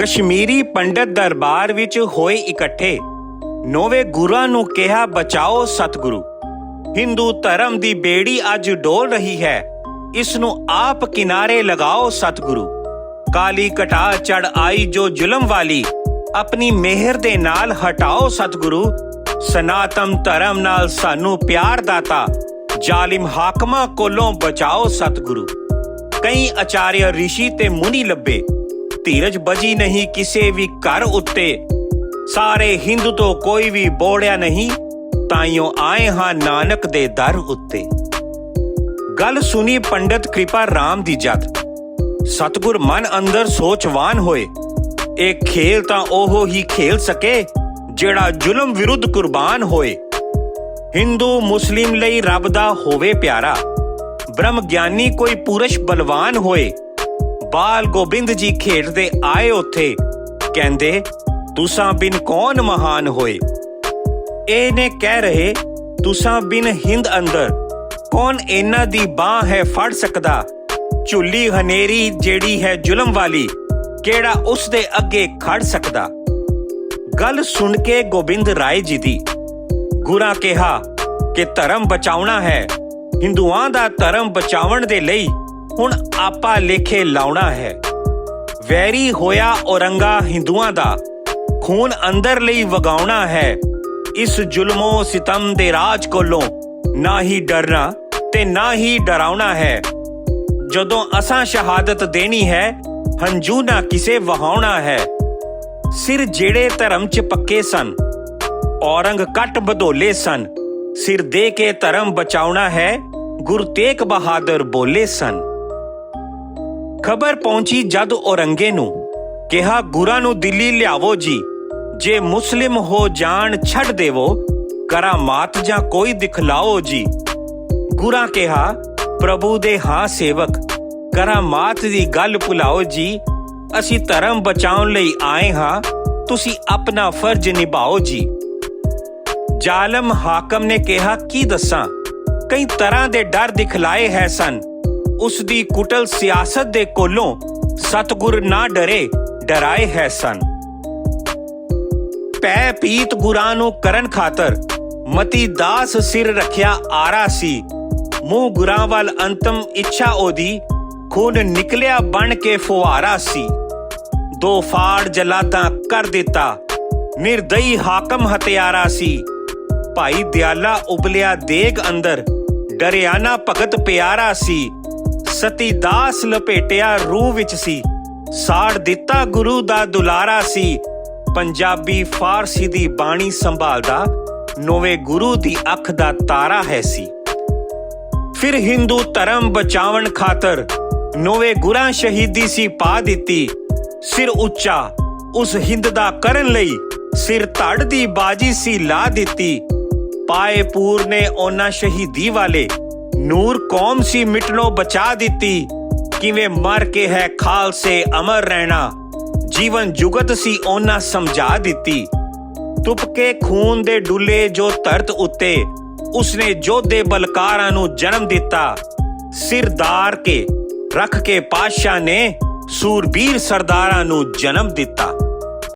ਕਸ਼ਮੀਰੀ ਪੰਡਤ ਦਰਬਾਰ ਵਿੱਚ ਹੋਏ ਇਕੱਠੇ ਨੋਵੇਂ ਗੁਰਾਂ ਨੂੰ ਕਿਹਾ, ਬਚਾਓ ਸਤਿਗੁਰੂ। ਹਿੰਦੂ ਧਰਮ ਦੀ ਬੇੜੀ ਅੱਜ ਡੋਲ ਰਹੀ ਹੈ। ਇਸ ਨੂੰ ਆਪ ਕਿਨਾਰੇ ਲਗਾਓ ਸਤਿਗੁਰੂ। ਕਾਲੀ ਕਟਾ ਚੜ ਆਈ ਜੋ ਜ਼ੁਲਮ ਵਾਲੀ। ਆਪਣੀ ਮਿਹਰ ਦੇ ਨਾਲ ਹਟਾਓ ਸਤਿਗੁਰੂ। ਸਨਾਤਨ ਧਰਮ ਨਾਲ ਸਾਨੂੰ ਪਿਆਰ ਦਾਤਾ। ਜ਼ਾਲਿਮ ਹਾਕਮਾਂ ਕੋਲੋਂ ਬਚਾਓ ਸਤਿਗੁਰੂ। ਕਈ ਆਚਾਰਿਆ ਰਿਸ਼ੀ ਤੇ ਮੁਨੀ ਲੱਭੇ। ਧੀਰਜ ਬਜੀ ਨਹੀਂ ਕਿਸੇ ਵੀ ਘਰ ਉੱਤੇ। ਸਾਰੇ ਹਿੰਦੂ ਤੋਂ ਕੋਈ ਵੀ ਬੋੜਿਆ ਨਹੀਂ, ਤਾਈਓ ਆਏ ਹਾਂ ਨਾਨਕ ਦੇ ਦਰ ਉੱਤੇ। ਗੱਲ ਸੁਣੀ ਪੰਡਤ ਕਿਰਪਾ ਰਾਮ ਦੀ ਜਦ। ਸਤਗੁਰ ਮਨ ਅੰਦਰ ਸੋਚਵਾਨ ਹੋਏ। ਇਹ ਖੇਲ ਤਾਂ ਉਹ ਹੀ ਖੇਲ ਸਕੇ, ਜਿਹੜਾ ਜ਼ੁਲਮ ਵਿਰੁੱਧ ਕੁਰਬਾਨ ਹੋਏ। ਹਿੰਦੂ ਮੁਸਲਿਮ ਲਈ ਰੱਬ ਦਾ ਹੋਵੇ ਪਿਆਰਾ। ਬ੍ਰਹਮ ਗਿਆਨੀ ਕੋਈ ਪੁਰਸ਼ ਬਲਵਾਨ ਹੋਏ। ਬਾਲ ਗੋਬਿੰਦ ਜੀ ਖੇਡਦੇ ਆਏ ਉੱਥੇ। ਕਹਿੰਦੇ, ਤੁਸਾਂ ਬਿਨ ਕੌਣ ਮਹਾਨ ਹੋਏ? ਇਹ ਨੇ ਕਹਿ ਰਹੇ, ਤੁਸਾਂ ਬਿਨ ਹਿੰਦ ਅੰਦਰ ਕੌਣ ਇਹਨਾਂ ਦੀ ਬਾਹ ਹੈ ਫੜ ਸਕਦਾ? ਝੁੱਲੀ ਹਨੇਰੀ ਜਿਹੜੀ ਹੈ ਜ਼ੁਲਮ ਵਾਲੀ, ਕਿਹੜਾ ਉਸ ਦੇ ਅੱਗੇ ਖੜ ਸਕਦਾ? ਗੱਲ ਸੁਣ ਕੇ ਗੋਬਿੰਦ ਰਾਏ ਜੀ ਦੀ ਗੁਰਾਂ ਕਿਹਾ ਕਿ ਧਰਮ ਬਚਾਉਣਾ ਹੈ। ਹਿੰਦੂਆਂ ਦਾ ਧਰਮ ਬਚਾਉਣ ਦੇ ਲਈ ਹੁਣ ਆਪਾ ਲੇਖੇ ਲਾਉਣਾ ਹੈ। ਵੈਰੀ ਹੋਇਆ ਔਰੰਗਾ ਹਿੰਦੂਆਂ ਦਾ, ਖੂਨ ਅੰਦਰ ਲਈ ਵਗਾਉਣਾ ਹੈ। ਇਸ ਜ਼ੁਲਮੋ ਸਿਤਮ ਦੇ ਰਾਜ ਕੋਲੋਂ ਨਾ ਹੀ ਡਰਨਾ ਤੇ ਨਾ ਹੀ ਡਰਾਉਣਾ ਹੈ। ਜਦੋਂ ਅਸਾਂ ਸ਼ਹਾਦਤ ਦੇਣੀ ਹੈ, ਹੰਝੂ ਨਾ ਕਿਸੇ ਵਹਾਉਣਾ ਹੈ। ਸਿਰ ਜਿਹੜੇ ਧਰਮ 'ਚ ਪੱਕੇ ਸਨ, ਔਰੰਗ ਕੱਟ ਬਦੋਲੇ ਸਨ। ਸਿਰ ਦੇ ਕੇ ਧਰਮ ਬਚਾਉਣਾ ਹੈ, ਗੁਰੂ ਤੇਗ ਬਹਾਦਰ ਬੋਲੇ ਸਨ। ਖਬਰ ਪਹੁੰਚੀ ਜਦ ਔਰੰਗੇ ਨੂੰ, ਕਿਹਾ ਗੁਰਾਂ ਨੂੰ ਦਿੱਲੀ ਲਿਆਵੋ ਜੀ। ਜੇ ਮੁਸਲਿਮ ਹੋ ਜਾਣ ਛੱਡ ਦੇਵੋ ਕਰਾਮਾਤ ਜਾਂ ਕੋਈ ਦਿਖਲਾਓ ਜੀ। ਗੁਰਾਂ ਕਿਹਾ, ਪ੍ਰਭੂ ਦੇ ਹਾਂ ਸੇਵਕ ਕਰਾਮਾਤ ਦੀ ਗੱਲ ਭੁਲਾਓ ਜੀ। ਅਸੀਂ ਧਰਮ ਬਚਾਉਣ ਲਈ ਆਏ ਹਾਂ, ਤੁਸੀਂ ਆਪਣਾ ਫਰਜ਼ ਨਿਭਾਓ ਜੀ। ਜ਼ਾਲਮ ਹਾਕਮ ਨੇ ਕਿਹਾ, ਕੀ ਦੱਸਾਂ? ਕਈ ਤਰ੍ਹਾਂ ਦੇ ਡਰ ਦਿਖਲਾਏ ਹੈ ਸਨ। ਉਸ ਦੀ ਕੁਟਲ ਸਿਆਸਤ ਦੇ ਕੋਲੋਂ ਸਤਗੁਰ ਨਾ ਡਰੇ, ਡਰਾਏ ਹੈ ਸਨ। ਪੈ ਪੀਤ ਗੁਰਾਂ ਨੂੰ ਕਰਨ ਖਾਤਰ ਮਤੀ ਦਾਸ ਸਿਰ ਰੱਖਿਆ ਆਰਾ ਸੀ। ਮੂੰਹ ਗੁਰਾਂ ਵੱਲ ਅੰਤਮ ਇੱਛਾ ਉਹਦੀ, ਖੂਨ ਨਿਕਲਿਆ ਬਣ ਕੇ ਫੁਹਾਰਾ ਸੀ। ਦੋ ਫਾੜ ਜਲਾਦਾਂ ਕਰ ਦਿੱਤਾ, ਨਿਰਦਈ ਹਾਕਮ ਹਤਿਆਰਾ ਸੀ। ਭਾਈ ਦਿਆਲਾ ਉਬਲਿਆ ਦੇਗ ਅੰਦਰ, ਡਰਿਆਨਾ ਭਗਤ ਪਿਆਰਾ ਸੀ। ਸਤੀ ਦਾਸ ਲਪੇਟਿਆ ਰੂਹ ਵਿੱਚ ਸੀ। ਸਾੜ ਦਿੱਤਾ ਗੁਰੂ ਦਾ ਦੁਲਾਰਾ ਸੀ। ਪੰਜਾਬੀ ਫਾਰਸੀ ਦੀ ਬਾਣੀ ਸੰਭਾਲਦਾ ਨੋਵੇਂ ਗੁਰੂ ਦੀ ਅੱਖ ਦਾ ਤਾਰਾ ਹੈ ਸੀ। ਫਿਰ ਹਿੰਦੂ ਧਰਮ ਬਚਾਵਣ ਖਾਤਰ ਨੋਵੇਂ ਗੁਰਾਂ ਸ਼ਹੀਦੀ ਸੀ ਪਾ ਦਿੱਤੀ। ਸਿਰ ਉੱਚਾ, ਉਸ ਹਿੰਦ ਦਾ ਕਰਨ ਲਈ ਸਿਰ ਧੜ ਦੀ ਬਾਜੀ ਸੀ ਲਾ ਦਿੱਤੀ। ਪਾਏ ਪੂਰ ਨੇ ਉਹਨਾਂ ਸ਼ਹੀਦੀ ਵਾਲੇ ਨੂਰ ਕੌਮ ਸੀ ਮਿਟਨੋ ਬਚਾ ਦਿੱਤੀ। ਕਿਵੇਂ ਮਰ ਕੇ ਹੈ ਖਾਲਸੇ ਅਮਰ ਰਹਿਣਾ। ਜੀਵਨ ਜੁਗਤ ਸੀ ਉਹਨਾਂ ਸਮਝਾ ਦਿੱਤੀ। ਤੁਪਕੇ ਖੂਨ ਦੇ ਡੁੱਲੇ ਜੋ ਧਰਤ ਉੱਤੇ, ਉਸਨੇ ਜੋਧੇ ਬਲਕਾਰਾਂ ਨੂੰ ਜਨਮ ਦਿੱਤਾ। ਸਿਰਦਾਰ ਕੇ, ਰੱਖ ਕੇ ਪਾਸ਼ਾ ਨੇ ਸੂਰਬੀਰ ਸਰਦਾਰਾਂ ਨੂੰ ਜਨਮ ਦਿੱਤਾ।